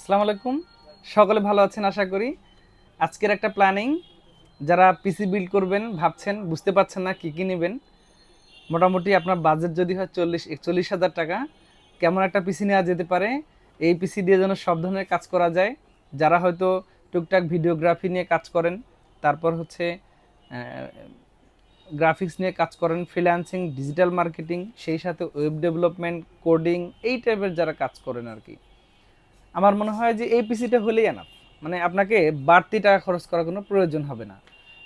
আসসালামু আলাইকুম। সকলে ভালো আছেন আশা করি। আজকের একটা প্ল্যানিং যারা পিসি বিল্ড করবেন ভাবছেন, বুঝতে পারছেন না কী কী নেবেন, মোটামুটি আপনার বাজেট যদি হয় চল্লিশ, একচল্লিশ হাজার টাকা, কেমন একটা পিসি নেওয়া যেতে পারে, এই পিসি দিয়ে যেন সব ধরনের কাজ করা যায়। যারা হয়তো টুকটাক ভিডিওগ্রাফি নিয়ে কাজ করেন, তারপর হচ্ছে গ্রাফিক্স নিয়ে কাজ করেন ফ্রিল্যান্সিং ডিজিটাল মার্কেটিং সেই সাথে ওয়েব ডেভেলপমেন্ট কোডিং এই টাইপের যারা কাজ করেন আর কি। আমার মনে হয় যে এই পিসিটা হলেই এনাফ মানে আপনাকে বাড়তি টাকা খরচ করার কোনো প্রয়োজন হবে না।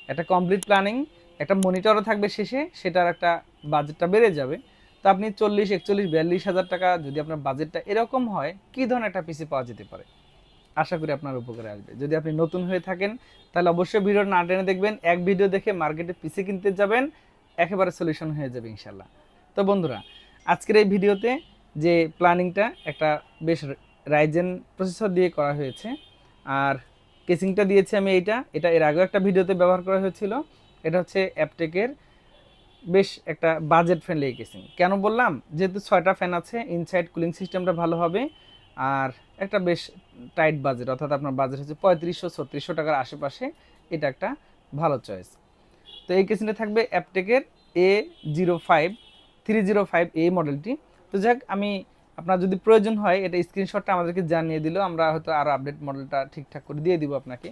একটা কমপ্লিট প্ল্যানিং একটা মনিটরও থাকবে শেষে, সেটার একটা বাজেটটা বেড়ে যাবে। তো আপনি চল্লিশ, একচল্লিশ, বিয়াল্লিশ হাজার টাকা যদি আপনার বাজেটটা এরকম হয়, কী ধরনের একটা পিসি পাওয়া যেতে পারে? আশা করি আপনার উপকারে আসবে। যদি আপনি নতুন হয়ে থাকেন, তাহলে অবশ্যই ভিডিও না টেনে দেখবেন। এক ভিডিও দেখে মার্কেটে পিসি কিনতে যাবেন, একেবারে সলিউশন হয়ে যাবে ইনশাল্লাহ তো বন্ধুরা, আজকের এই ভিডিওতে যে প্ল্যানিংটা একটা বেশ রাইজেন প্রসেসর দিয়ে করা হয়েছে। আর কেসিংটা দিয়েছি আমি এইটা। এটা এর আগেও একটা ভিডিওতে ব্যবহার করা হয়েছিল। এটা হচ্ছে অ্যাপটেকের বেশ একটা বাজেট ফ্রেন্ডলি কেসিং কেন বললাম? যেহেতু ছয়টা ফ্যান আছে ইনসাইড কুলিং সিস্টেমটা ভালো হবে। আর একটা বেশ টাইট বাজেট অর্থাৎ আপনার বাজেট হচ্ছে পঁয়ত্রিশশো, ছত্রিশশো টাকার আশেপাশে। এটা একটা ভালো চয়েস তো এই কেসিংটা থাকবে অ্যাপটেকের A zero five three zero five এই মডেলটি তো যাক, আমি আপনার যদি প্রয়োজন হয়, এটা স্ক্রিনশটটা আমাদেরকে জানিয়ে দিলেও আমরা হয়তো আরও আপডেট মডেলটা ঠিকঠাক করে দিয়ে দিব আপনাকে।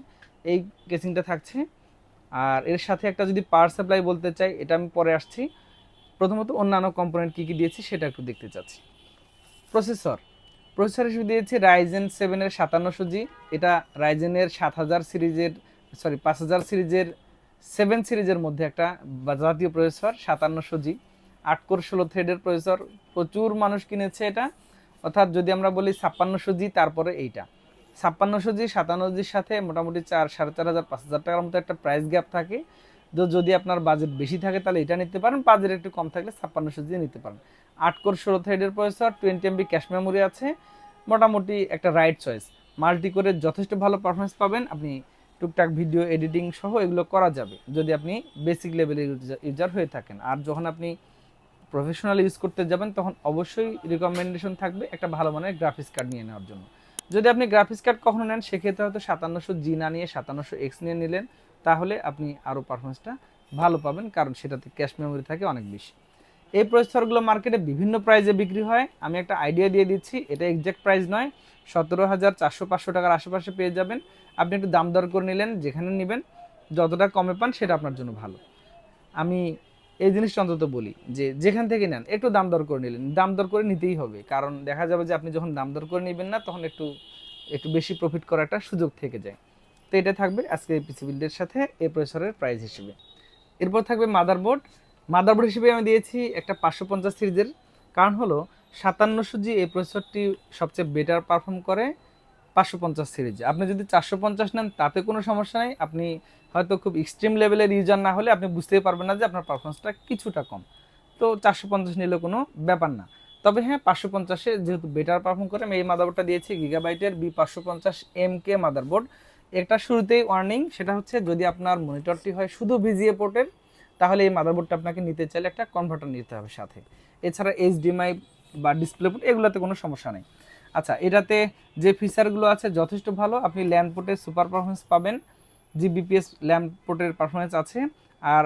এই কেসিংটা থাকছে। আর এর সাথে একটা যদি পাওয়ার সাপ্লাই বলতে চাই, এটা আমি পরে আসছি। প্রথমত অন্যান্য কম্পোনেন্ট কী কী দিয়েছি, সেটা একটু দেখতে চাচ্ছি। প্রসেসর প্রসেসর হিসেবে দিয়েছি রাইজেন সেভেনের সাতান্নশো জি এটা রাইজেনের সাত হাজার সিরিজের সরি পাঁচ হাজার সিরিজের সেভেন সিরিজের মধ্যে একটা জাতীয় প্রসেসর সাতান্নশো জি আট কোর ষোলো থ্রেডের প্রসেসর প্রচুর মানুষ কিনেছে এটা। অর্থাৎ যদি আমরা বলি ছাপ্পান্নশো জি, তারপরে এইটা। ছাপ্পান্নশো জি, সাতান্ন জির সাথে মোটামুটি চার, সাড়ে চার হাজার, পাঁচ হাজার টাকার মতো একটা প্রাইস গ্যাপ থাকে। তো যদি আপনার বাজেট বেশি থাকে, তাহলে এটা নিতে পারেন। বাজেট একটু কম থাকলে ছাপ্পান্নশো জি নিতে পারেন। আট কোর ষোলো থ্রেডের processor twenty MB cache memory আছে। মোটামুটি একটা রাইট চয়েস মাল্টি করে যথেষ্ট ভালো পারফরমেন্স পাবেন। আপনি টুকটাক ভিডিও এডিটিং সহ এগুলো করা যাবে। যদি আপনি বেসিক লেভেলের ইউজার হয়ে থাকেন। আর যখন আপনি প্রফেশনাল ইউজ করতে যাবেন, তখন অবশ্যই রিকমেন্ডেশন থাকবে একটা ভালো মানের গ্রাফিক্স কার্ড নিয়ে নেওয়ার জন্য। যদি আপনি গ্রাফিক্স কার্ড কখনো নেন, সেক্ষেত্রে হয়তো সাতান্নশো জি না নিয়ে, সাতান্নশো এক্স নিয়ে নিলেন, তাহলে আপনি আরও পারফরমেন্সটা ভালো পাবেন, কারণ সেটাতে ক্যাশ মেমোরি থাকে অনেক বেশি। এই প্রসেসরগুলো মার্কেটে বিভিন্ন প্রাইজে বিক্রি হয়। আমি একটা আইডিয়া দিয়ে দিচ্ছি, এটা এক্সাক্ট প্রাইস নয়, সতেরো হাজার চারশো পাঁচশো টাকার আশেপাশে পেয়ে যাবেন। আপনি একটু দাম দর করে নিলেন, যেখানে নেবেন, যতটা কমে পান, সেটা আপনার জন্য ভালো। আমি এই জিনিসটা অন্তত বলি যে যেখান থেকে নেন, একটু দাম দর করে নিলেন। দাম দর করে নিতেই হবে। কারণ দেখা যাবে যে আপনি যখন দাম দর করে নেবেন না, তখন একটু একটু বেশি প্রফিট করার একটা সুযোগ থেকে যায়। তো এটা থাকবে আজকে এই পিসি বিল্ডের সাথে এই প্রসেসরের প্রাইস হিসেবে। এরপর থাকবে মাদারবোর্ড মাদারবোর্ড হিসেবে আমি দিয়েছি একটা পাঁচশো পঞ্চাশ সিরিজের। কারণ হলো, সাতান্নশো জি এই প্রসেসরটি সবচেয়ে বেটার পারফর্ম করে। পাঁচশো পঞ্চাশ সিরিজে। আপনি যদি চারশো পঞ্চাশ নেন, তাতে কোনো সমস্যা নেই। আপনি হয়তো খুব এক্সট্রিম লেভেলের ইউজার না হলে আপনি বুঝতেই পারবেন না যে আপনার পারফরমেন্সটা কিছুটা কম। তো চারশো পঞ্চাশ নিলে কোনো ব্যাপার না। তবে হ্যাঁ পাঁচশো পঞ্চাশে যেহেতু বেটার পারফর্ম করে, আমি এই মাদারবোর্ডটা দিয়েছি গিগাবাইটের বি পাঁচশো পঞ্চাশ এম কে মাদারবোর্ড একটা শুরুতেই ওয়ার্নিং সেটা হচ্ছে যদি আপনার মনিটরটি হয় শুধু ভিজিএ পোর্টের তাহলে এই মাদারবোর্ডটা আপনাকে নিতে চাইলে একটা কনভার্টার নিতে হবে সাথে। এছাড়া এইচডিএমআই বা ডিসপ্লে পোর্ট এগুলোতে কোনো সমস্যা নেই। আচ্ছা এটাতে যে ফিচারগুলো আছে যথেষ্ট ভালো। আপনি ল্যান্ড পোর্টের সুপার পারফরমেন্স পাবেন জিবিপিএস ল্যান্ড পোর্টের পারফরমেন্স আছে। আর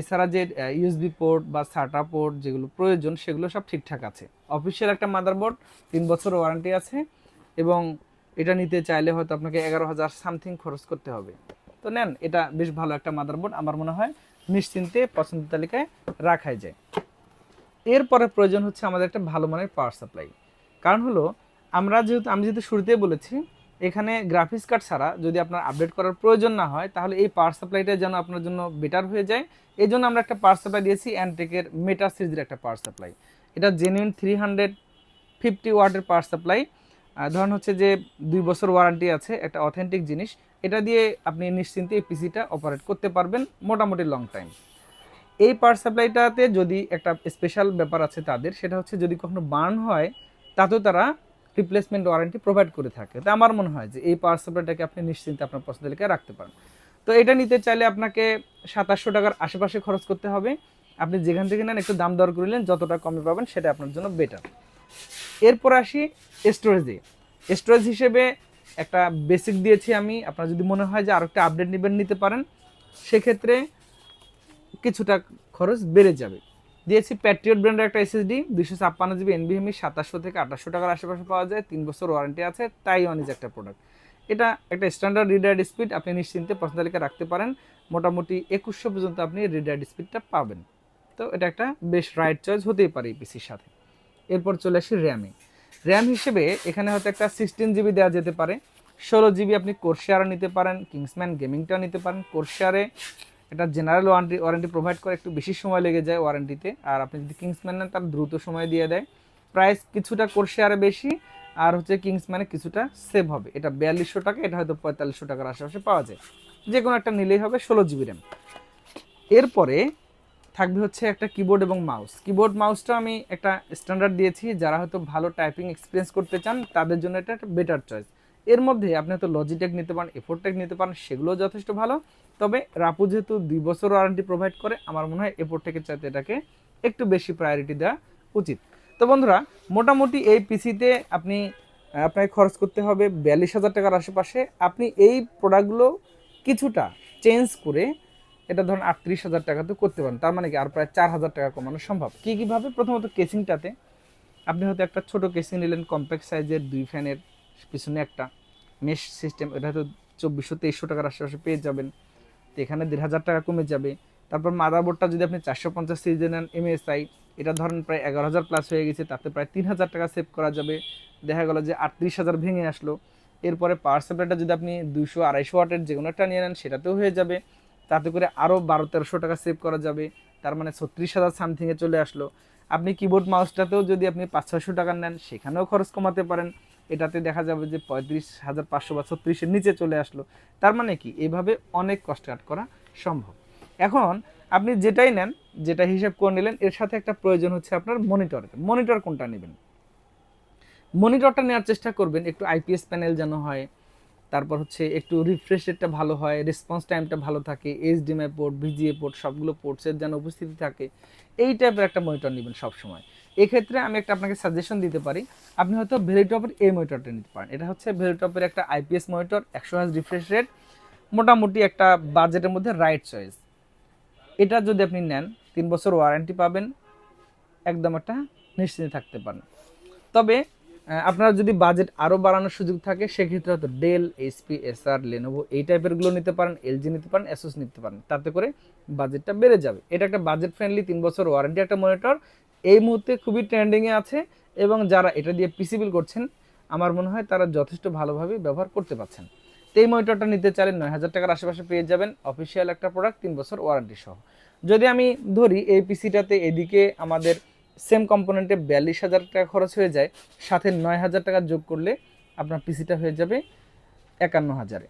এছাড়া যে ইউএসবি পোর্ট বা সাটা পোর্ট যেগুলো প্রয়োজন, সেগুলো সব ঠিকঠাক আছে। অফিসিয়াল একটা মাদারবোর্ড তিন বছর ওয়ারেন্টি আছে এবং এটা নিতে চাইলে হয়তো আপনাকে এগারো হাজার সামথিং খরচ করতে হবে। তো নেন, এটা বেশ ভালো একটা মাদারবোর্ড আমার মনে হয় নিশ্চিন্তে পছন্দ তালিকায় রাখাই যায়। এরপরে প্রয়োজন হচ্ছে আমাদের একটা ভালো মানের পাওয়ার সাপ্লাই কারণ হলো আমরা যেহেতু আমি যেহেতু শুরুতেই বলেছি, এখানে গ্রাফিক্স কার্ড ছাড়া যদি আপনার আপডেট করার প্রয়োজন না হয়, তাহলে এই পাওয়ার সাপ্লাইটা যেন আপনার জন্য বেটার হয়ে যায়। এই জন্য আমরা একটা পাওয়ার সাপ্লাই দিয়েছি অ্যান্টেকের মেটা সিরিজের একটা পাওয়ার সাপ্লাই এটা জেনুইন থ্রি হান্ড্রেড ফিফটি ওয়াটের পাওয়ার সাপ্লাই ধরুন হচ্ছে যে দুই বছর ওয়ারেন্টি আছে, একটা অথেন্টিক জিনিস। এটা দিয়ে আপনি নিশ্চিন্তে এই পিসিটা অপারেট করতে পারবেন মোটামুটি লং টাইম এই পাওয়ার সাপ্লাইটাতে যদি একটা স্পেশাল ব্যাপার আছে তাদের, সেটা হচ্ছে যদি কখনো বার্ন হয়, তাতেও তারা রিপ্লেসমেন্ট ওয়ারেন্টি প্রোভাইড করে থাকে। তো আমার মনে হয় যে এই পাওয়ার সাপ্লাইটাকে আপনি নিশ্চিন্তে আপনার পছন্দ তালিকায় রাখতে পারেন। তো এটা নিতে চাইলে আপনাকে সাতাশশো টাকার আশেপাশে খরচ করতে হবে। আপনি যেখান থেকে নেন একটু দাম দর করলেন যতটা কমে পাবেন সেটা আপনার জন্য বেটার এরপর আসি স্টোরেজে স্টোরেজ হিসেবে একটা বেসিক দিয়েছি আমি। আপনার যদি মনে হয় যে আরও একটা আপডেট নেবেন, নিতে পারেন। সেক্ষেত্রে কিছুটা খরচ বেড়ে যাবে। দিয়েছি প্যাট্রিয়ট ব্র্যান্ডের একটা এসএসডি দুশো ছাপ্পান্ন জিবি এনবিএমই সাতাশশো থেকে আঠাশশো টাকার আশেপাশে পাওয়া যায়, তিন বছর ওয়ারেন্টি আছে তাই অনিজ একটা প্রোডাক্ট এটা একটা স্ট্যান্ডার্ড রিডার্ড স্পিড আপনি নিশ্চিন্তে পছন্দ তালিকা রাখতে পারেন, মোটামুটি একুশশো পর্যন্ত আপনি রিডার্ড স্পিডটা পাবেন। তো এটা একটা বেশ রাইট চয়েস হতেই পারে পিসির সাথে। এরপর চলে আসি র্যামে র্যাম হিসেবে এখানে হয়তো একটা সিক্সটিন জিবি দেওয়া যেতে পারে। ষোলো জিবি আপনি কোর্সিয়ার নিতে পারেন কিংসম্যান গেমিংটা নিতে পারেন। কোর্সিয়ারে এটা জেনারেল ওয়ারেন্টি ওয়ারেন্টি প্রোভাইড করে একটু বেশি সময় লেগে যায় ওয়ারেন্টিতে আর আপনি যদি কিংসম্যান নেন, তার দ্রুত সময় দিয়ে দেয়। প্রাইস কিছুটা কোর্সিয়ারে বেশি, আর হচ্ছে কিংসম্যানে কিছুটা সেভ হবে। এটা বিয়াল্লিশশো টাকা, এটা হয়তো পঁয়তাল্লিশশো টাকার আশেপাশে পাওয়া যায়। যে কোনো একটা নিলেই হবে ষোলো জিবি র্যাম এরপরে থাকবে হচ্ছে একটা কিবোর্ড এবং মাউস কিবোর্ড মাউসটা আমি একটা স্ট্যান্ডার্ড দিয়েছি। যারা হয়তো ভালো টাইপিং এক্সপিরিয়েন্স করতে চান, তাদের জন্য এটা একটা বেটার চয়েস এর মধ্যে আপনি হয়তো লজিটেক নিতে পারেন এফোরটেক নিতে পারেন, সেগুলোও যথেষ্ট ভালো। তবে রাপু যেহেতু দুই বছর ওয়ারেন্টি প্রোভাইড করে, আমার মনে হয় এরপর থেকে চাইতে এটাকে একটু বেশি প্রায়োরিটি দেওয়া উচিত। তো বন্ধুরা, মোটামুটি এই পিসিতে আপনি আপনাকে খরচ করতে হবে বিয়াল্লিশ হাজার টাকার আশেপাশে। আপনি এই প্রোডাক্টগুলো কিছুটা চেঞ্জ করে এটা ধরুন আটত্রিশ হাজার টাকা তো করতে পারেন। তার মানে কি আর প্রায় চার হাজার টাকা কমানো সম্ভব। কী কীভাবে প্রথমত কেসিংটাতে আপনি হয়তো একটা ছোট কেসিং নিলেন কম্প্যাক্ট সাইজের দুই ফ্যানের পিছনে একটা মেশ সিস্টেম এটা হয়তো চব্বিশশো তেইশশো টাকার আশেপাশে পেয়ে যাবেন। তো এখানে দেড় হাজার টাকা কমে যাবে। তারপর মাদারবোর্ডটা যদি আপনি চারশো পঞ্চাশ সিরিজে নেন এমএসআই এটা ধরেন প্রায় এগারো হাজার প্লাস হয়ে গেছে, তাতে প্রায় তিন হাজার টাকা সেভ করা যাবে। দেখা গেলো যে আটত্রিশ হাজার ভেঙে আসলো। এরপরে পাওয়ার সাপ্লাইটা যদি আপনি দুশো আড়াইশো ওয়াটের যে কোনো একটা নিয়ে নেন, সেটাতেও হয়ে যাবে। তাতে করে আরও বারো তেরোশো টাকা সেভ করা যাবে। তার মানে ছত্রিশ হাজার সামথিংয়ে চলে আসলো। আপনি কিবোর্ড মাউসটাতেও যদি আপনি পাঁচ ছয়শো টাকা নেন, সেখানেও খরচ কমাতে পারেন। এটাতে দেখা যাবে যে পঁয়ত্রিশ হাজার পাঁচশো বা ছত্রিশের নিচে চলে আসলো। তার মানে কি? এভাবে অনেক কষ্ট কাট করা সম্ভব। এখন আপনি যেটাই নেন, যেটা হিসাব করে নিলেন, এর সাথে একটা প্রয়োজন হচ্ছে আপনার মনিটরের মনিটর কোনটা নেবেন? মনিটরটা নেওয়ার চেষ্টা করবেন, একটু আইপিএস প্যানেল যেন হয় তারপর হচ্ছে একটু রিফ্রেশ রেটটা ভালো হয় রেসপন্স টাইমটা ভালো থাকে এইচডিএমআই পোর্ট ভিজিএ পোর্ট সবগুলো পোর্টসের যেন উপস্থিতি থাকে, এই টাইপের একটা মনিটর নেবেন সবসময়। এক্ষেত্রে আমি একটা আপনাকে সাজেশন দিতে পারি, আপনি হয়তো ভেরিটপের এই মনিটরটা নিতে পারেন। এটা হচ্ছে ভেরিটপের একটা আইপিএস মনিটর একশো হাজ রিফ্রেশ রেট মোটামুটি একটা বাজেটের মধ্যে রাইট চয়েস এটা যদি আপনি নেন, তিন বছর ওয়ারেন্টি পাবেন, একদম একটা নিশ্চিন্তে থাকতে পারেন। তবে আপনার যদি বাজেট আরও বাড়ানোর সুযোগ থাকে, সেক্ষেত্রে হয়তো ডেল এইচপি এসআর লেনোভো এই টাইপেরগুলো নিতে পারেন এলজি নিতে পারেন অ্যাসুস নিতে পারেন। তাতে করে বাজেটটা বেড়ে যাবে। এটা একটা বাজেট ফ্রেন্ডলি তিন বছর ওয়ারেন্টি একটা মনিটর এই মুহূর্তে খুবই ট্রেন্ডিংয়ে আছে এবং যারা এটা দিয়ে পিসিবিল করছেন, আমার মনে হয় তারা যথেষ্ট ভালোভাবে ব্যবহার করতে পারছেন। তো এই মনিটরটা নিতে চাইলে নয় হাজার টাকার আশেপাশে পেয়ে যাবেন অফিসিয়াল একটা প্রোডাক্ট তিন বছর ওয়ারেন্টি সহ। যদি আমি ধরি এই পিসিটাতে এদিকে আমাদের সেম কম্পোনেন্টে বিয়াল্লিশ হাজার টাকা খরচ হয়ে যায়, সাথে নয় হাজার টাকা যোগ করলে আপনার পিসিটা হয়ে যাবে একান্ন হাজারে।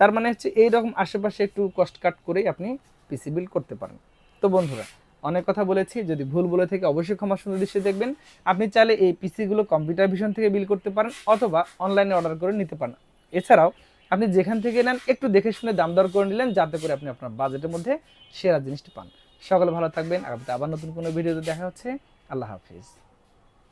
তার মানে হচ্ছে এই রকম আশেপাশে একটু কস্ট কাট করেই আপনি পিসি বিল করতে পারেন। তো বন্ধুরা, অনেক কথা বলেছি, যদি ভুল বলে থেকে অবশ্যই ক্ষমা সুন্দর দৃশ্যে দেখবেন। আপনি চাইলে এই পিসিগুলো কম্পিউটার ভিশন থেকে বিল করতে পারেন, অথবা অনলাইনে অর্ডার করে নিতে পারেন। এছাড়াও, আপনি যেখান থেকে নেন, একটু দেখে শুনে দাম দর করে নিলেন, যাতে করে আপনি আপনার বাজেটের মধ্যে সেরা জিনিসটি পান। সকলে ভালো থাকবেন, আগামীতে আবার নতুন কোনো ভিডিওতে দেখা হচ্ছে। আল্লাহ হাফিজ।